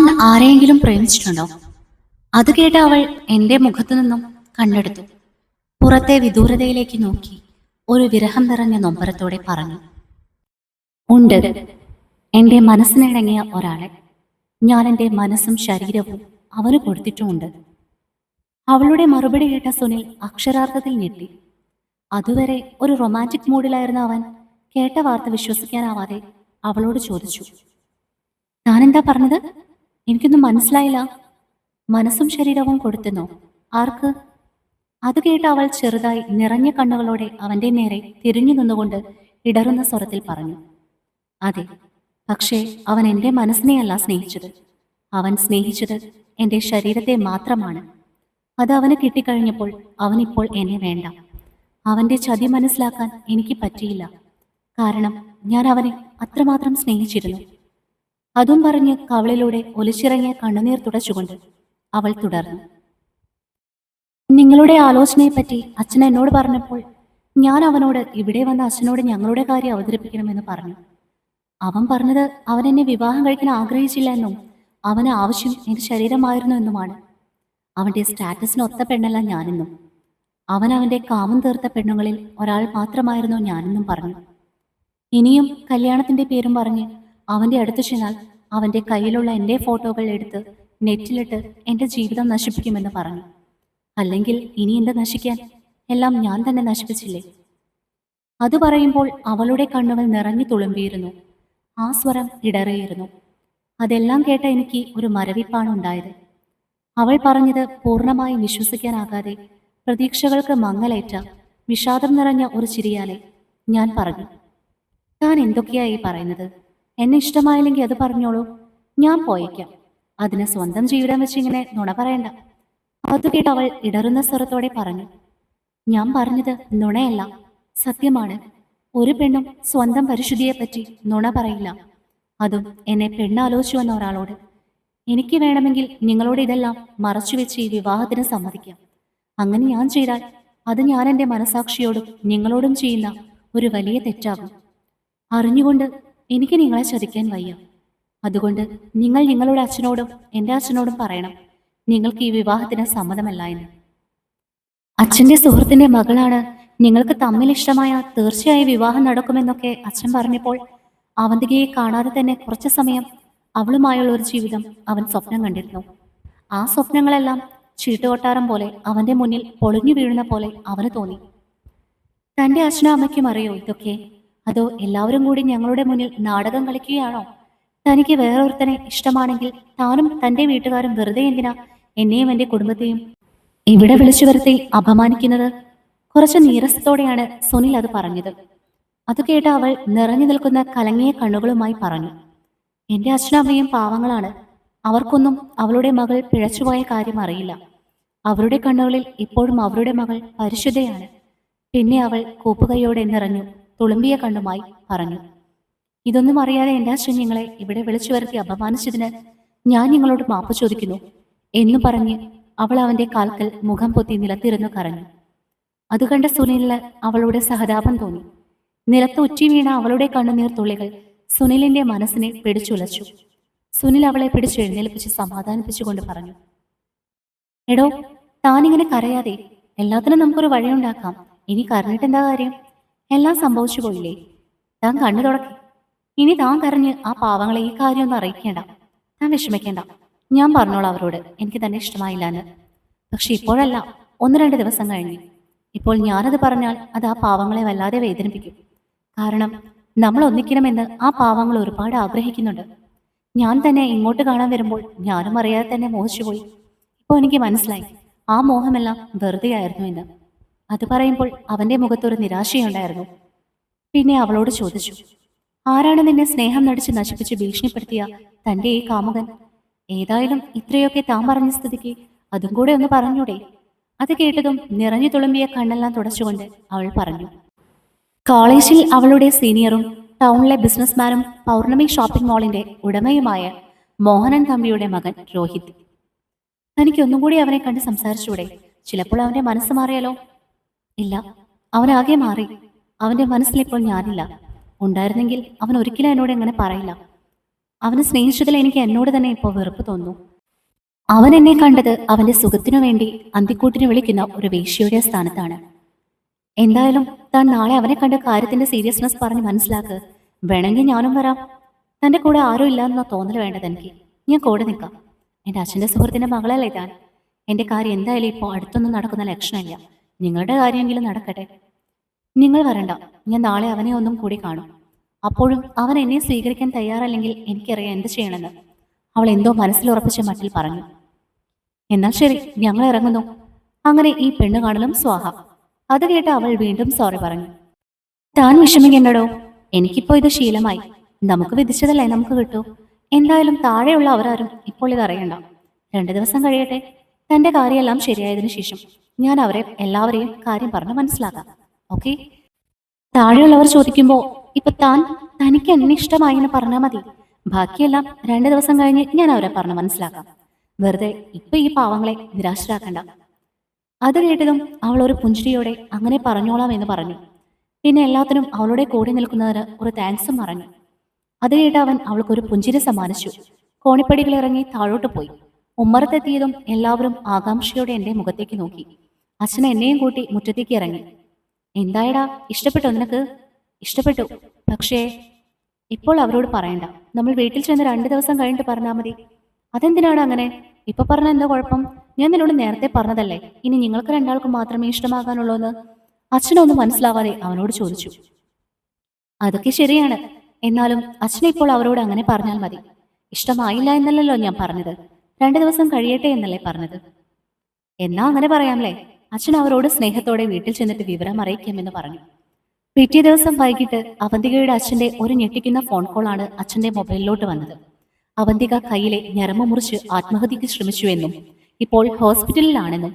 അവൻ ആരെയെങ്കിലും പ്രേമിച്ചിട്ടുണ്ടോ? അത് കേട്ട അവൾ എന്റെ മുഖത്തു നിന്നും കണ്ണെടുത്തു. പുറത്തെ വിദൂരതയിലേക്ക് നോക്കി ഒരു വിരഹം നിറഞ്ഞ നൊമ്പരത്തോടെ പറഞ്ഞു ഉണ്ട്. എന്റെ മനസ്സിനിണങ്ങിയ ഒരാളെ. ഞാൻ എന്റെ മനസ്സും ശരീരവും അവന് കൊടുത്തിട്ടുമുണ്ട്. അവളുടെ മറുപടി കേട്ട സുനിൽ അക്ഷരാർത്ഥത്തിൽ ഞെട്ടി. അതുവരെ ഒരു റൊമാന്റിക് മൂഡിലായിരുന്ന അവൻ കേട്ട വാർത്ത വിശ്വസിക്കാനാവാതെ അവളോട് ചോദിച്ചു താനെന്താ പറഞ്ഞത്? എനിക്കൊന്നും മനസ്സിലായില്ല. മനസ്സും ശരീരവും കൊടുത്തുന്നോ ആർക്ക്? അത് കേട്ട് അവൾ ചെറുതായി നിറഞ്ഞ കണ്ണുകളോടെ അവന്റെ നേരെ തിരിഞ്ഞു നിന്നുകൊണ്ട് ഇടറുന്ന സ്വരത്തിൽ പറഞ്ഞു. അതെ പക്ഷേ അവൻ എന്റെ മനസ്സിനെയല്ല സ്നേഹിച്ചത്. അവൻ സ്നേഹിച്ചത് എന്റെ ശരീരത്തെ മാത്രമാണ്. അത് അവന് കിട്ടിക്കഴിഞ്ഞപ്പോൾ അവനിപ്പോൾ എന്നെ വേണ്ട. അവന്റെ ചതി മനസ്സിലാക്കാൻ എനിക്ക് പറ്റിയില്ല. കാരണം ഞാൻ അവനെ അത്രമാത്രം സ്നേഹിച്ചിരുന്നു. അതും പറഞ്ഞ് കവളിലൂടെ ഒലിച്ചിറങ്ങിയ കണ്ണുനീർ തുടച്ചുകൊണ്ട് അവൾ തുടർന്നു. നിങ്ങളുടെ ആലോചനയെപ്പറ്റി അച്ഛൻ എന്നോട് പറഞ്ഞപ്പോൾ ഞാൻ അവനോട് ഇവിടെ വന്ന അച്ഛനോട് ഞങ്ങളുടെ കാര്യം അവതരിപ്പിക്കണമെന്ന് പറഞ്ഞു. അവൻ പറഞ്ഞത് അവൻ എന്നെ വിവാഹം കഴിക്കാൻ ആഗ്രഹിച്ചില്ല എന്നും അവന് ആവശ്യം എന്റെ ശരീരമായിരുന്നു എന്നുമാണ്. അവന്റെ സ്റ്റാറ്റസിന് ഒത്ത പെണ്ണല്ല ഞാനെന്നും അവൻ അവന്റെ കാമം തീർത്ത പെണ്ണുങ്ങളിൽ ഒരാൾ മാത്രമായിരുന്നു ഞാനെന്നും പറഞ്ഞു. ഇനിയും കല്യാണത്തിന്റെ പേരും പറഞ്ഞ് അവന്റെ അടുത്ത് ചെന്നാൽ അവന്റെ കയ്യിലുള്ള എന്റെ ഫോട്ടോകൾ എടുത്ത് നെറ്റിലിട്ട് എന്റെ ജീവിതം നശിപ്പിക്കുമെന്ന് പറഞ്ഞു. അല്ലെങ്കിൽ ഇനി എന്ത് നശിക്കാൻ? എല്ലാം ഞാൻ തന്നെ നശിപ്പിച്ചില്ലേ? അത് പറയുമ്പോൾ അവളുടെ കണ്ണുകൾ നിറഞ്ഞു തുളുമ്പിയിരുന്നു. ആ സ്വരം ഇടറിയിരുന്നു. അതെല്ലാം കേട്ട എനിക്ക് ഒരു മരവിപ്പാണ് ഉണ്ടായത്. അവൾ പറഞ്ഞത് പൂർണമായി വിശ്വസിക്കാനാകാതെ പ്രതീക്ഷകൾക്ക് മങ്ങലേറ്റ വിഷാദം നിറഞ്ഞ ഒരു ചിരിയാലെ ഞാൻ പറഞ്ഞു. താൻ എന്തൊക്കെയായി പറയുന്നത്? എന്നെ ഇഷ്ടമായില്ലെങ്കിൽ അത് പറഞ്ഞോളൂ. ഞാൻ പോയേക്കാം. അതിന് സ്വന്തം ജീവിതം വെച്ച് ഇങ്ങനെ നുണ പറയണ്ട. അത് കേട്ട് അവൾ ഇടറുന്ന സ്വരത്തോടെ പറഞ്ഞു. ഞാൻ പറഞ്ഞത് നുണയല്ല. സത്യമാണ്. ഒരു പെണ്ണും സ്വന്തം പരിശുദ്ധിയെപ്പറ്റി നുണ പറയില്ല. അതും എന്നെ പെണ്ണാലോചിച്ചു വന്ന ഒരാളോട്. എനിക്ക് വേണമെങ്കിൽ നിങ്ങളോട് ഇതെല്ലാം മറച്ചുവെച്ച് ഈ വിവാഹത്തിന് സമ്മതിക്കാം. അങ്ങനെ ഞാൻ ചെയ്താൽ അത് ഞാൻ എന്റെ മനസാക്ഷിയോടും നിങ്ങളോടും ചെയ്യുന്ന ഒരു വലിയ തെറ്റാകും. അറിഞ്ഞുകൊണ്ട് എനിക്ക് നിങ്ങളെ ചതിക്കാൻ വയ്യ. അതുകൊണ്ട് നിങ്ങൾ നിങ്ങളുടെ അച്ഛനോടും എന്റെ അച്ഛനോടും പറയണം. നിങ്ങൾക്ക് ഈ വിവാഹത്തിന് സമ്മതമല്ല എന്ന്. അച്ഛന്റെ സുഹൃത്തിന്റെ മകളാണ് നിങ്ങൾക്ക് തമ്മിൽ ഇഷ്ടമായ തീർച്ചയായും വിവാഹം നടക്കുമെന്നൊക്കെ അച്ഛൻ പറഞ്ഞപ്പോൾ അവന്തികയെ കാണാതെ തന്നെ കുറച്ചു സമയം അവളുമായുള്ള ഒരു ജീവിതം അവൻ സ്വപ്നം കണ്ടിരുന്നു. ആ സ്വപ്നങ്ങളെല്ലാം ചീട്ടുകൊട്ടാരം പോലെ അവന്റെ മുന്നിൽ പൊളിഞ്ഞു വീഴുന്ന പോലെ അവന് തോന്നി. തന്റെ അച്ഛനും അമ്മയ്ക്കും അറിയോ ഇതൊക്കെ? അതോ എല്ലാവരും കൂടി ഞങ്ങളുടെ മുന്നിൽ നാടകം കളിക്കുകയാണോ? തനിക്ക് വേറൊരുത്തനെ ഇഷ്ടമാണെങ്കിൽ താനും തന്റെ വീട്ടുകാരും വെറുതെ എന്തിനാ എന്നെയും എന്റെ കുടുംബത്തെയും ഇവിടെ വിളിച്ചു വരുത്തി അപമാനിക്കുന്നത്? കുറച്ച് നീരസത്തോടെയാണ് സുനിൽ അത് പറഞ്ഞത്. അത് കേട്ട് അവൾ നിറഞ്ഞു നിൽക്കുന്ന കലങ്ങിയ കണ്ണുകളുമായി പറഞ്ഞു. എന്റെ അച്ഛനമ്മയും പാവങ്ങളാണ്. അവർക്കൊന്നും അവളുടെ മകൾ പിഴച്ചുപോയ കാര്യം അറിയില്ല. അവരുടെ കണ്ണുകളിൽ ഇപ്പോഴും അവരുടെ മകൾ പരിശുദ്ധയാണ് പിന്നെ അവൾ കൂപ്പുകയോടെ നിറഞ്ഞു. തുളുമ്പിയ കണ്ണുമായി പറഞ്ഞു ഇതൊന്നും അറിയാതെ എന്റെ അച്ഛൻ ഇവിടെ വിളിച്ചു വരുത്തി അപമാനിച്ചതിന് ഞാൻ നിങ്ങളോട് മാപ്പ് ചോദിക്കുന്നു എന്നു പറഞ്ഞ് അവൾ അവന്റെ കാൽക്കൽ മുഖം പൊത്തി നിലത്തിരുന്നു കരഞ്ഞു. അത് കണ്ട സുനിലിന് അവളുടെ സഹതാപം തോന്നി. നിലത്ത് ഉറ്റി വീണ അവളുടെ കണ്ണുനീർ തുള്ളികൾ സുനിലിന്റെ മനസ്സിനെ പിടിച്ചുലച്ചു. സുനിൽ അവളെ പിടിച്ചു എഴുന്നേൽപ്പിച്ച് സമാധാനിപ്പിച്ചുകൊണ്ട് പറഞ്ഞു എടോ താനിങ്ങനെ കരയാതെ എല്ലാത്തിനും നമുക്കൊരു വഴിയുണ്ടാക്കാം. ഇനി കരഞ്ഞിട്ട് എന്താ കാര്യം? എല്ലാം സംഭവിച്ചു പോയില്ലേ? താൻ കണ്ണു തുടക്കി. ഇനി താൻ കരഞ്ഞ് ആ പാവങ്ങളെ ഈ കാര്യമൊന്നും അറിയിക്കേണ്ട. താൻ വിഷമിക്കേണ്ട. ഞാൻ പറഞ്ഞോളാം അവരോട്. എനിക്ക് തന്നെ ഇഷ്ടമായില്ല എന്ന് പക്ഷെ ഇപ്പോഴല്ല ഒന്ന് രണ്ട് ദിവസം കഴിഞ്ഞ്. ഇപ്പോൾ ഞാനത് പറഞ്ഞാൽ അത് ആ പാവങ്ങളെ വല്ലാതെ വേദനിപ്പിക്കും. കാരണം നമ്മൾ ഒന്നിക്കണമെന്ന് ആ പാവങ്ങൾ ഒരുപാട് ആഗ്രഹിക്കുന്നുണ്ട്. ഞാൻ തന്നെ ഇങ്ങോട്ട് കാണാൻ വരുമ്പോൾ ഞാനും അറിയാതെ തന്നെ മോഹിച്ചുപോയി. ഇപ്പോൾ എനിക്ക് മനസ്സിലായി ആ മോഹമെല്ലാം വെറുതെയായിരുന്നു എന്ന്. അത് പറയുമ്പോൾ അവന്റെ മുഖത്തൊരു നിരാശയുണ്ടായിരുന്നു. പിന്നെ അവളോട് ചോദിച്ചു ആരാണ് നിന്നെ സ്നേഹം നടിച്ച് നശിപ്പിച്ച് ഭീഷണിപ്പെടുത്തിയ തന്റെ ഈ കാമുകൻ? ഏതായാലും ഇത്രയൊക്കെ താൻ പറഞ്ഞ സ്ഥിതിക്ക് അതും കൂടെ ഒന്ന് പറഞ്ഞൂടെ? അത് കേട്ടതും നിറഞ്ഞു തുളുമ്പിയ കണ്ണെല്ലാം തുടച്ചുകൊണ്ട് അവൾ പറഞ്ഞു കോളേജിൽ അവളുടെ സീനിയറും ടൗണിലെ ബിസിനസ്മാനും പൗർണമി ഷോപ്പിംഗ് മാളിന്റെ ഉടമയുമായ മോഹനൻ തമ്പിയുടെ മകൻ രോഹിത്. തനിക്ക് ഒന്നും കൂടി അവനെ കണ്ട് സംസാരിച്ചൂടെ? ചിലപ്പോൾ അവന്റെ മനസ്സ് മാറിയാലോ? ഇല്ല. അവനാകെ മാറി. അവന്റെ മനസ്സിലിപ്പോൾ ഞാനില്ല. ഉണ്ടായിരുന്നെങ്കിൽ അവൻ ഒരിക്കലും എന്നോട് എങ്ങനെ പറയില്ല. അവനെ സ്നേഹിച്ചതിൽ എനിക്ക് എന്നോട് തന്നെ ഇപ്പോൾ വെറുപ്പ് തോന്നുന്നു. അവൻ എന്നെ കണ്ടത് അവന്റെ സുഖത്തിനു വേണ്ടി അന്തിക്കൂട്ടിന് വിളിക്കുന്ന ഒരു വേശ്യയുടെ സ്ഥാനത്താണ്. എന്തായാലും താൻ നാളെ അവനെ കണ്ട കാര്യത്തിന്റെ സീരിയസ്നെസ് പറഞ്ഞ് മനസ്സിലാക്ക്. വേണമെങ്കിൽ ഞാനും വരാം. തന്റെ കൂടെ ആരും ഇല്ലാന്ന തോന്നൽ വേണ്ടത് എനിക്ക്. ഞാൻ കൂടെ നിൽക്കാം. എന്റെ അച്ഛന്റെ സുഹൃത്തിന്റെ മകളല്ലേ താൻ? എന്റെ കാര്യം എന്തായാലും ഇപ്പോൾ അടുത്തൊന്നും നടക്കുന്ന ലക്ഷണമില്ല. നിങ്ങളുടെ കാര്യമെങ്കിലും നടക്കട്ടെ. നിങ്ങൾ വരണ്ട. ഞാൻ നാളെ അവനെ ഒന്നും കൂടി കാണും. അപ്പോഴും അവൻ എന്നെ സ്വീകരിക്കാൻ തയ്യാറല്ലെങ്കിൽ എനിക്കറിയാം എന്ത് ചെയ്യണമെന്ന്. അവൾ എന്തോ മനസ്സിലുറപ്പിച്ച മട്ടിൽ പറഞ്ഞു. എന്നാൽ ശരി ഞങ്ങൾ ഇറങ്ങുന്നു. അങ്ങനെ ഈ പെണ്ണ് കാണലും സ്വാഹ. അത് കേട്ട് അവൾ വീണ്ടും സോറി പറഞ്ഞു. താൻ വിഷമിക്കേണ്ടടോ. എനിക്കിപ്പോ ഇത് ശീലമായി. നമുക്ക് വിധിച്ചതല്ലേ നമുക്ക് കിട്ടൂ. എന്തായാലും താഴെയുള്ള അവരാരും ഇപ്പോൾ ഇത് അറിയണ്ട. രണ്ടു ദിവസം കഴിയട്ടെ. തന്റെ കാര്യമെല്ലാം ശരിയായതിനു ശേഷം. ഞാൻ അവരെ എല്ലാവരെയും കാര്യം പറഞ്ഞ് മനസ്സിലാക്കാം. ഓക്കെ? താഴെയുള്ളവർ ചോദിക്കുമ്പോ ഇപ്പൊ താൻ തനിക്ക് എന്നെ ഇഷ്ടമായി എന്ന് പറഞ്ഞാൽ മതി. ബാക്കിയെല്ലാം രണ്ടു ദിവസം കഴിഞ്ഞ് ഞാൻ അവരെ പറഞ്ഞ് മനസ്സിലാക്കാം. വെറുതെ ഇപ്പൊ ഈ പാവങ്ങളെ നിരാശരാക്കണ്ട. അത് കേട്ടതും അവൾ ഒരു പുഞ്ചിരിയോടെ അങ്ങനെ പറഞ്ഞോളാം എന്ന് പറഞ്ഞു. പിന്നെ എല്ലാത്തിനും അവളുടെ കൂടെ നിൽക്കുന്നതിന് ഒരു താങ്ക്സും പറഞ്ഞു. അത് കേട്ട് അവൻ അവൾക്കൊരു പുഞ്ചിരി സമ്മാനിച്ചു. കോണിപ്പടികളിറങ്ങി താഴോട്ട് പോയി. ഉമ്മറത്തെത്തിയതും എല്ലാവരും ആകാംക്ഷയോടെ എന്റെ മുഖത്തേക്ക് നോക്കി. അച്ഛൻ എന്നെയും കൂട്ടി മുറ്റത്തേക്ക് ഇറങ്ങി. എന്തായടാ ഇഷ്ടപ്പെട്ടോ നിനക്ക്? ഇഷ്ടപ്പെട്ടു. പക്ഷേ ഇപ്പോൾ അവരോട് പറയണ്ട. നമ്മൾ വീട്ടിൽ ചെന്ന് രണ്ടു ദിവസം കഴിഞ്ഞിട്ട് പറഞ്ഞാൽ മതി. അതെന്തിനാണ് അങ്ങനെ? ഇപ്പൊ പറഞ്ഞ എന്താ കുഴപ്പം? ഞാൻ നിന്നോട് നേരത്തെ പറഞ്ഞതല്ലേ. ഇനി നിങ്ങൾക്ക് രണ്ടാൾക്കും മാത്രമേ ഇഷ്ടമാകാനുള്ളൂ എന്ന് അച്ഛനൊന്നും മനസ്സിലാവാതെ അവനോട് ചോദിച്ചു. അതൊക്കെ ശരിയാണ്. എന്നാലും അച്ഛനെ ഇപ്പോൾ അവരോട് അങ്ങനെ പറഞ്ഞാൽ മതി. ഇഷ്ടമായില്ല എന്നല്ലല്ലോ ഞാൻ പറഞ്ഞത്. രണ്ടു ദിവസം കഴിയട്ടെ എന്നല്ലേ പറഞ്ഞത്. എന്നാ അങ്ങനെ പറയാമല്ലേ അച്ഛൻ അവരോട് സ്നേഹത്തോടെ വീട്ടിൽ ചെന്നിട്ട് വിവരം അറിയിക്കാമെന്ന് പറഞ്ഞു. പിറ്റേ ദിവസം വൈകിട്ട് അവന്തികയുടെ അച്ഛന്റെ ഒരു ഞെട്ടിക്കുന്ന ഫോൺ കോളാണ് അച്ഛന്റെ മൊബൈലിലോട്ട് വന്നത്. അവന്തിക കയ്യിലെ ഞരമ്പ് മുറിച്ച് ആത്മഹത്യക്ക് ശ്രമിച്ചുവെന്നും ഇപ്പോൾ ഹോസ്പിറ്റലിലാണെന്നും